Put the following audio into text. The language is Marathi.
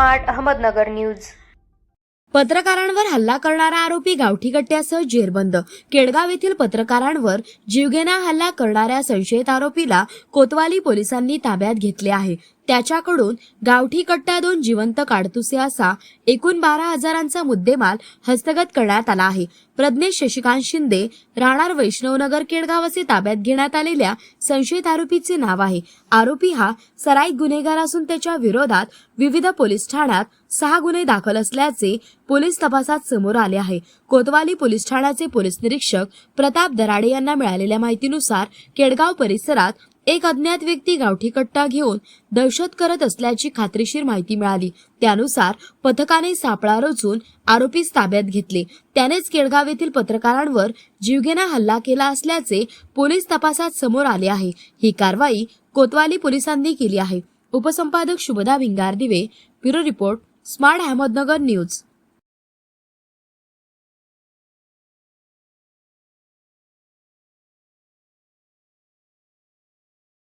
Smart Ahmednagar news. पत्रकारांवर हल्ला करणारा आरोपी गावठी कट्ट्यासह जेरबंद. केडगाव येथील पत्रकारांवर जीवघेणा हल्ला करणाऱ्या संशयित आरोपीला कोतवाली पोलिसांनी ताब्यात घेतले आहे. त्याच्याकडून गावठी कट्ट्या दोन जिवंत काडतुसे असा एकूण बारा हजारांचा मुद्देमाल हस्तगत करण्यात आला आहे. प्रज्ञेश शशिकांत शिंदे राहणार वैष्णवनगर केडगाव असे ताब्यात घेण्यात आलेल्या संशयित आरोपीचे नाव आहे. आरोपी हा सराईत गुन्हेगार असून त्याच्या विरोधात विविध पोलीस ठाण्यात सहा गुन्हे दाखल असल्याचे पोलीस तपासात समोर आले आहे. कोतवाली पोलीस ठाण्याचे पोलीस निरीक्षक प्रताप दराडे यांना मिळालेल्या माहितीनुसार केडगाव परिसरात एक अज्ञात व्यक्ती गावठी कट्टा घेऊन दहशत करत असल्याची खात्रीशीर माहिती मिळाली. त्यानुसार पथकाने सापळा रचून आरोपीस ताब्यात घेतले. त्यानेच केळगाव येथील पत्रकारांवर जीवघेणा हल्ला केला असल्याचे पोलीस तपासात समोर आले आहे. ही कारवाई कोतवाली पोलिसांनी केली आहे. उपसंपादक Shubhada Bhingardive bureau report smart Ahmednagar news.